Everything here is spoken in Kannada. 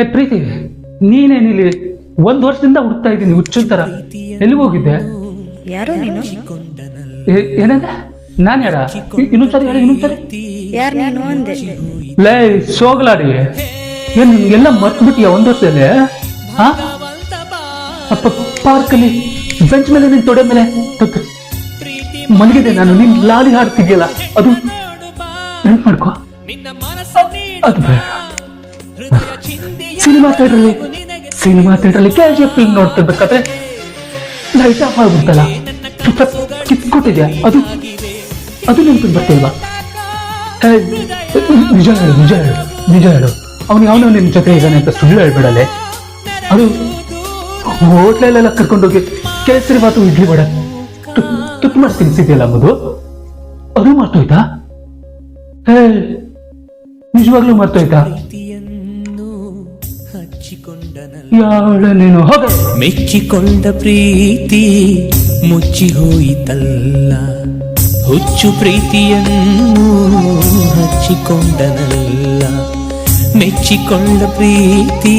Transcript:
ಏ ಪ್ರೀತಿ ನೀನೇನಿಲ್ಲಿ ಒಂದ್ ವರ್ಷದಿಂದ ಹುಡುಕ್ತಾ ಇದ್ದೀನಿ ಹುಚ್ಚಿನ ತರ ಎಲ್ಲಿ ಹೋಗಿದ್ದೆ? ಯಾರು ನೀನು? ಏನಂದ? ನಾನು ಯಾರ? ಇನ್ನೊಂದ್ ಸರಿ ಹೇಳಿ ಇನ್ನೊಂದ್ಸರಿ ಯಾರು ನೀನು ಅಂದೆ? ಲೇ ಸೋಗಲಾಡಿ. ಏನ್ ಎಲ್ಲ ಮರ್ತ್ಬಿಟ್ಟಿಯ ಒಂದ್ ವರ್ಷದಲ್ಲಿ? ಹಾ? ಪಾರ್ಕ್ ಪಾರ್ಕಲ್ಲಿ ಬೆಂಚ್ ಮೇಲೆ ನಿನ್ ತೊಡೆ ಮೇಲೆ ಮಲಗಿದೆ ನಾನು. ನಿನ್ ಲಾಲಿ ಹಾಡ್ತಿದ್ಯಲ್ಲ ಅದು. ನೆನ್ಪು ಮಾಡ್ಕೋ. ಸಿನಿಮಾ ಥಿಯೇಟ್ರಲ್ಲಿ ಸಿನಿಮಾ ಥಿಯೇಟ್ರಲ್ಲಿ ಕೆ ಜಿ ಫಿಲ್ಮ್ ನೋಡ್ತಿರ್ಬೇಕಾದ್ರೆ ಲೈಟ್ ಆಫ್ ಆಗ್ಬಿಡ್ತಲ್ಲ ಕಿತ್ಕೊಟ್ಟಿದ್ಯಾ? ಅದು ಅದು ನೆನಪಿಗೆ ಬರ್ತಿಲ್ವಾ? ನಿಜ ಹೇಳು ನಿಜ ಹೇಳು ನಿಜ ಹೇಳು. ಅವನು ಯಾವನೋ ನಿಮ್ಮ ಜೊತೆ ಇದ್ದಾನೆ ಅಂತ ಸುಳ್ಳು ಹೇಳ್ಬಿಡಲೆ. ಅದು ಹೋಟ್ಲಲ್ಲೆಲ್ಲ ಕರ್ಕೊಂಡೋಗಿ ಕೇಸರಿ ಬಾತು ಇಡ್ಲಿ ಬಡ ತುಪ್ಪ ಮಾಡಿ ತಿನ್ಸಿದ್ಯಲ್ಲ ಮದು ಅದು ಮಾತು ಹೇ ನಿಜವಾಗ್ಲೂ ಮರ್ತೋಯ್ತಾ? ನೀನು ಹೋಗ. ಮೆಚ್ಚಿಕೊಂಡ ಪ್ರೀತಿ ಮುಚ್ಚಿ ಹೋಯಿತಲ್ಲ ಹುಚ್ಚು ಪ್ರೀತಿಯನ್ನು ಹಚ್ಚಿಕೊಂಡನಲ್ಲ. ಮೆಚ್ಚಿಕೊಂಡ ಪ್ರೀತಿ.